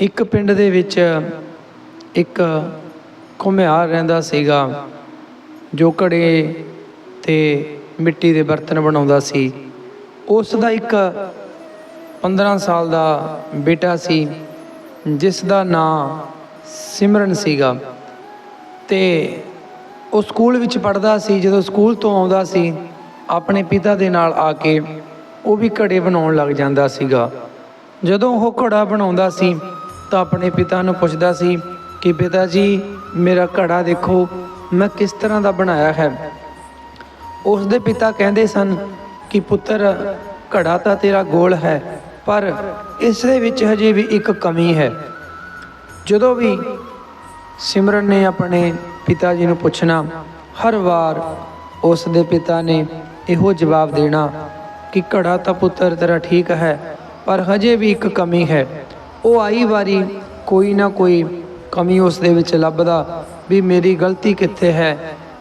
ਇੱਕ ਪਿੰਡ ਦੇ ਵਿੱਚ ਇੱਕ ਘੁਮਿਆਰ ਰਹਿੰਦਾ ਸੀਗਾ, ਜੋ ਘੜੇ ਤੇ ਮਿੱਟੀ ਦੇ ਬਰਤਨ ਬਣਾਉਂਦਾ ਸੀ। ਉਸ ਦਾ ਇੱਕ 15 ਸਾਲ ਦਾ ਬੇਟਾ ਸੀ, ਜਿਸ ਦਾ ਨਾਂ ਸਿਮਰਨ ਸੀਗਾ। ਤੇ ਉਹ ਸਕੂਲ ਵਿੱਚ ਪੜ੍ਹਦਾ ਸੀ, ਜਦੋਂ ਸਕੂਲ ਤੋਂ ਆਉਂਦਾ ਸੀ, ਆਪਣੇ ਪਿਤਾ ਦੇ ਨਾਲ ਆ ਕੇ ਉਹ ਵੀ ਘੜੇ ਬਣਾਉਣ ਲੱਗ ਜਾਂਦਾ ਸੀਗਾ। ਜਦੋਂ ਉਹ ਘੜਾ ਬਣਾਉਂਦਾ ਸੀ ਤਾਂ ਆਪਣੇ ਪਿਤਾ ਨੂੰ ਪੁੱਛਦਾ ਸੀ ਕਿ, ਪਿਤਾ ਜੀ, ਮੇਰਾ ਘੜਾ ਦੇਖੋ, ਮੈਂ ਕਿਸ ਤਰ੍ਹਾਂ ਦਾ ਬਣਾਇਆ ਹੈ? ਉਸ ਦੇ ਪਿਤਾ ਕਹਿੰਦੇ ਸਨ ਕਿ, ਪੁੱਤਰ, ਘੜਾ ਤਾਂ ਤੇਰਾ ਗੋਲ ਹੈ, ਪਰ ਇਸ ਦੇ ਵਿੱਚ ਹਜੇ ਵੀ ਇੱਕ ਕਮੀ ਹੈ। ਜਦੋਂ ਵੀ ਸਿਮਰਨ ਨੇ ਆਪਣੇ ਪਿਤਾ ਜੀ ਨੂੰ ਪੁੱਛਣਾ, ਹਰ ਵਾਰ ਉਸ ਦੇ ਪਿਤਾ ਨੇ ਇਹੋ ਜਵਾਬ ਦੇਣਾ ਕਿ, ਘੜਾ ਤਾਂ ਪੁੱਤਰ ਤੇਰਾ ਠੀਕ ਹੈ, ਪਰ ਹਜੇ ਵੀ ਇੱਕ ਕਮੀ ਹੈ। ਉਹ ਆਈ ਵਾਰੀ ਕੋਈ ਨਾ ਕੋਈ ਕਮੀ ਉਸ ਦੇ ਵਿੱਚ ਲੱਭਦਾ ਵੀ ਮੇਰੀ ਗਲਤੀ ਕਿੱਥੇ ਹੈ,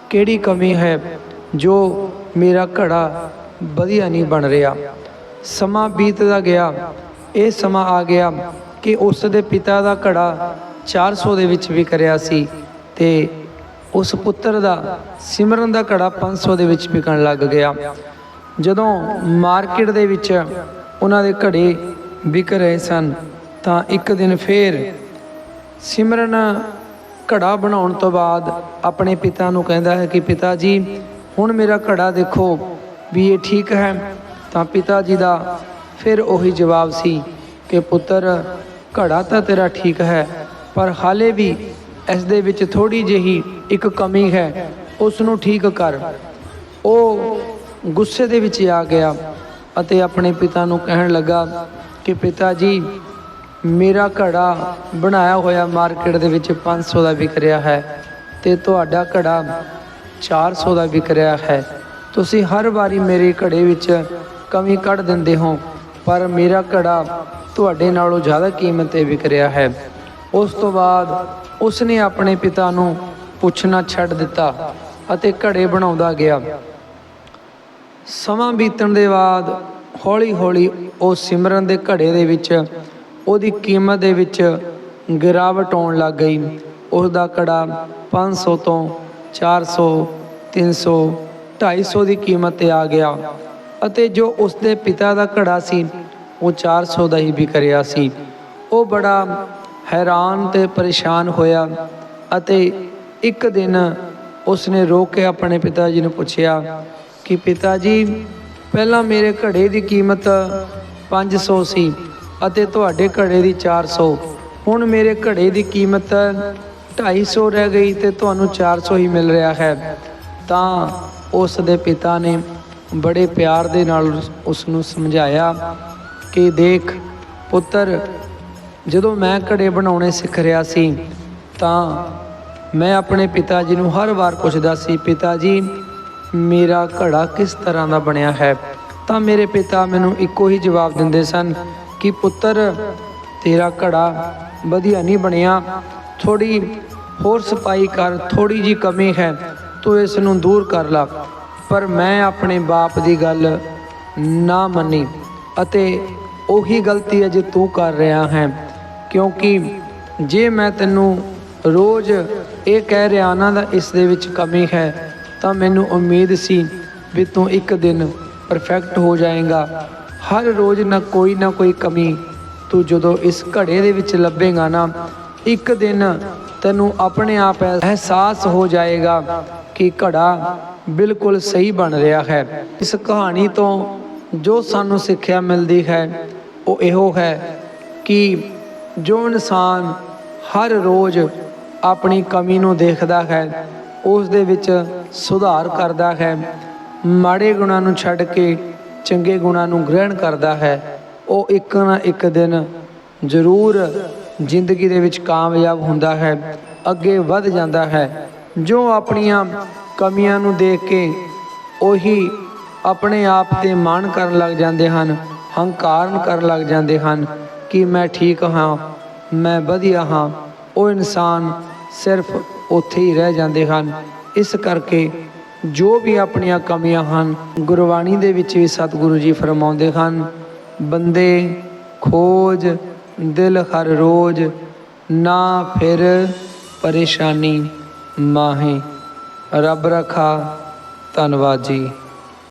ਕਿਹੜੀ ਕਮੀ ਹੈ, ਜੋ ਮੇਰਾ ਘੜਾ ਵਧੀਆ ਨਹੀਂ ਬਣ ਰਿਹਾ। ਸਮਾਂ ਬੀਤਦਾ ਗਿਆ, ਇਹ ਸਮਾਂ ਆ ਗਿਆ ਕਿ ਉਸ ਦੇ ਪਿਤਾ ਦਾ ਘੜਾ 400 ਦੇ ਵਿੱਚ ਵਿਕ ਰਿਹਾ ਸੀ ਤੇ ਉਸ ਪੁੱਤਰ ਦਾ ਸਿਮਰਨ ਦਾ ਘੜਾ 500 ਦੇ ਵਿੱਚ ਵਿਕਣ ਲੱਗ ਗਿਆ। ਜਦੋਂ ਮਾਰਕੀਟ ਦੇ ਵਿੱਚ ਉਹਨਾਂ ਦੇ ਘੜੇ ਵਿਕ ਰਹੇ ਸਨ ਤਾਂ ਇੱਕ ਦਿਨ ਫੇਰ ਸਿਮਰਨ ਘੜਾ ਬਣਾਉਣ ਤੋਂ ਬਾਅਦ ਆਪਣੇ ਪਿਤਾ ਨੂੰ ਕਹਿੰਦਾ ਹੈ ਕਿ ਪਿਤਾ ਜੀ, ਹੁਣ ਮੇਰਾ ਘੜਾ ਦੇਖੋ ਵੀ ਇਹ ਠੀਕ ਹੈ। ਤਾਂ ਪਿਤਾ ਜੀ ਦਾ ਫਿਰ ਉਹੀ ਜਵਾਬ ਸੀ ਕਿ ਪੁੱਤਰ, ਘੜਾ ਤਾਂ ਤੇਰਾ ਠੀਕ ਹੈ, ਪਰ ਹਾਲੇ ਵੀ ਇਸ ਦੇ ਵਿੱਚ ਥੋੜੀ ਜਿਹੀ ਇੱਕ ਕਮੀ ਹੈ ਉਸ ਨੂੰ ਠੀਕ ਕਰ। ਉਹ ਗੁੱਸੇ ਦੇ ਵਿੱਚ ਆ ਗਿਆ ਅਤੇ ਆਪਣੇ ਪਿਤਾ ਨੂੰ ਕਹਿਣ ਲੱਗਾ ਕਿ ਪਿਤਾ ਜੀ ਮੇਰਾ ਘੜਾ ਬਣਾਇਆ ਹੋਇਆ ਮਾਰਕੀਟ ਦੇ ਵਿੱਚ 500 ਦਾ ਵਿਕ ਰਿਹਾ ਹੈ ਤੇ ਤੁਹਾਡਾ ਘੜਾ 400 ਦਾ ਵਿਕ ਰਿਹਾ ਹੈ। ਤੁਸੀਂ ਹਰ ਵਾਰੀ ਮੇਰੇ ਘੜੇ ਵਿੱਚ ਕਮੀ ਕੱਢ ਦਿੰਦੇ ਹੋ, ਪਰ ਮੇਰਾ ਘੜਾ ਤੁਹਾਡੇ ਨਾਲੋਂ ਜ਼ਿਆਦਾ ਕੀਮਤ ਤੇ ਵਿਕ ਰਿਹਾ ਹੈ। ਉਸ ਤੋਂ ਬਾਅਦ ਉਸਨੇ ਆਪਣੇ ਪਿਤਾ ਨੂੰ ਪੁੱਛਣਾ ਛੱਡ ਦਿੱਤਾ ਅਤੇ ਘੜੇ ਬਣਾਉਂਦਾ ਗਿਆ। ਸਮਾਂ ਬੀਤਣ ਦੇ ਬਾਅਦ ਹੌਲੀ-ਹੌਲੀ ਉਹ ਸਿਮਰਨ ਦੇ ਘੜੇ ਦੇ ਵਿੱਚ ਉਹਦੀ ਕੀਮਤ ਦੇ ਵਿੱਚ ਗਿਰਾਵਟ ਆਉਣ ਲੱਗ ਗਈ। ਉਸ ਦਾ ਘੜਾ 500 ਤੋਂ 400 300 250 ਦੀ ਕੀਮਤ ਤੇ ਆ ਗਿਆ ਅਤੇ ਜੋ ਉਸ ਦੇ ਪਿਤਾ ਦਾ ਘੜਾ ਸੀ, ਉਹ 400 ਦਾ ਹੀ ਵਿਕ ਰਿਹਾ ਸੀ। ਉਹ ਬੜਾ ਹੈਰਾਨ ਤੇ ਪਰੇਸ਼ਾਨ ਹੋਇਆ ਅਤੇ ਇੱਕ ਦਿਨ ਉਸਨੇ ਰੋ ਕੇ ਆਪਣੇ ਪਿਤਾ ਜੀ ਨੂੰ ਪੁੱਛਿਆ ਕਿ ਪਿਤਾ ਜੀ, ਪਹਿਲਾਂ ਮੇਰੇ ਘੜੇ ਦੀ ਕੀਮਤ 500 ਸੀ ਅਤੇ ਤੁਹਾਡੇ ਘੜੇ ਦੀ 400 ਹੁਣ ਮੇਰੇ ਘੜੇ ਦੀ ਕੀਮਤ 250 ਰਹਿ ਗਈ ਤੇ ਤੁਹਾਨੂੰ 400 ਹੀ ਮਿਲ ਰਿਹਾ ਹੈ। ਤਾਂ ਉਸ ਦੇ ਪਿਤਾ ਨੇ ਬੜੇ ਪਿਆਰ ਦੇ ਨਾਲ ਉਸ ਨੂੰ ਸਮਝਾਇਆ ਕਿ ਦੇਖ ਪੁੱਤਰ, ਜਦੋਂ ਮੈਂ ਘੜੇ ਬਣਾਉਣੇ ਸਿੱਖ ਰਿਹਾ ਸੀ, ਤਾਂ ਮੈਂ ਆਪਣੇ ਪਿਤਾ ਜੀ ਨੂੰ ਹਰ ਵਾਰ ਪੁੱਛਦਾ ਸੀ ਪਿਤਾ ਜੀ ਮੇਰਾ ਘੜਾ ਕਿਸ ਤਰ੍ਹਾਂ ਦਾ ਬਣਿਆ ਹੈ? ਤਾਂ ਮੇਰੇ ਪਿਤਾ ਮੈਨੂੰ ਇੱਕੋ ਹੀ ਜਵਾਬ ਦਿੰਦੇ ਸਨ ਕਿ ਪੁੱਤਰ, ਤੇਰਾ ਘੜਾ ਵਧੀਆ ਨਹੀਂ ਬਣਿਆ। ਥੋੜੀ ਹੋਰ ਸਫ਼ਾਈ ਕਰ ਥੋੜੀ ਜੀ ਕਮੀ ਹੈ, ਤੂੰ ਇਸ ਨੂੰ ਦੂਰ ਕਰ ਲਾ। ਪਰ ਮੈਂ ਆਪਣੇ ਬਾਪ ਦੀ ਗੱਲ ਨਾ ਮੰਨੀ ਅਤੇ ਉਹੀ ਗਲਤੀ ਅਜੇ ਤੂੰ ਕਰ ਰਿਹਾ ਹੈ, ਕਿਉਂਕਿ ਜੇ ਮੈਂ ਤੈਨੂੰ ਰੋਜ਼ ਇਹ ਕਹਿ ਰਿਹਾ ਨਾ ਦਾ ਇਸ ਦੇ ਵਿੱਚ ਕਮੀ ਹੈ, ਤਾਂ ਮੈਨੂੰ ਉਮੀਦ ਸੀ ਵੀ ਤੂੰ ਇੱਕ ਦਿਨ ਪਰਫੈਕਟ ਹੋ ਜਾਏਗਾ। ਹਰ ਰੋਜ਼ ਨਾ ਕੋਈ ਨਾ ਕੋਈ ਕਮੀ। ਤੂੰ ਜਦੋਂ ਇਸ ਘੜੇ ਦੇ ਵਿੱਚ ਲੱਭੇਗਾ ਨਾ, ਇੱਕ ਦਿਨ ਤੈਨੂੰ ਆਪਣੇ ਆਪ ਅਹਿਸਾਸ ਹੋ ਜਾਏਗਾ ਕਿ ਘੜਾ ਬਿਲਕੁਲ ਸਹੀ ਬਣ ਰਿਹਾ ਹੈ। ਇਸ ਕਹਾਣੀ ਤੋਂ ਜੋ ਸਾਨੂੰ ਸਿੱਖਿਆ ਮਿਲਦੀ ਹੈ, ਉਹ ਇਹੋ ਹੈ ਕਿ ਜੋ ਇਨਸਾਨ ਹਰ ਰੋਜ਼ ਆਪਣੀ ਕਮੀ ਨੂੰ ਦੇਖਦਾ ਹੈ, ਉਸ ਦੇ ਵਿੱਚ ਸੁਧਾਰ ਕਰਦਾ ਹੈ। ਮਾੜੇ ਗੁਣਾਂ ਨੂੰ ਛੱਡ ਕੇ ਚੰਗੇ ਗੁਣਾਂ ਨੂੰ ਗ੍ਰਹਿਣ ਕਰਦਾ ਹੈ, ਉਹ ਇੱਕ ਨਾ ਇੱਕ ਦਿਨ ਜ਼ਰੂਰ ਜ਼ਿੰਦਗੀ ਦੇ ਵਿੱਚ ਕਾਮਯਾਬ ਹੁੰਦਾ ਹੈ, ਅੱਗੇ ਵੱਧ ਜਾਂਦਾ ਹੈ। ਜੋ ਆਪਣੀਆਂ ਕਮੀਆਂ ਨੂੰ ਦੇਖ ਕੇ ਉਹੀ ਆਪਣੇ ਆਪ ਤੇ ਮਾਣ ਕਰਨ ਲੱਗ ਜਾਂਦੇ ਹਨ, ਹੰਕਾਰਨ ਕਰਨ ਲੱਗ ਜਾਂਦੇ ਹਨ ਕਿ ਮੈਂ ਠੀਕ ਹਾਂ, ਮੈਂ ਵਧੀਆ ਹਾਂ, ਉਹ ਇਨਸਾਨ ਸਿਰਫ ਉੱਥੇ ਹੀ ਰਹਿ ਜਾਂਦੇ ਹਨ। ਇਸ ਕਰਕੇ ਜੋ ਵੀ ਆਪਣੀਆਂ ਕਮੀਆਂ ਹਨ, ਗੁਰਬਾਣੀ ਦੇ ਵਿੱਚ ਵੀ ਸਤਿਗੁਰੂ ਜੀ ਫਰਮਾਉਂਦੇ ਹਨ, ਬੰਦੇ ਖੋਜ, ਦਿਲ ਹਰ ਰੋਜ਼, ਨਾ ਫਿਰ ਪਰੇਸ਼ਾਨੀ ਮਾਹੇ। ਰੱਬ ਰਖਾ ਧੰਨਵਾਦ ਜੀ।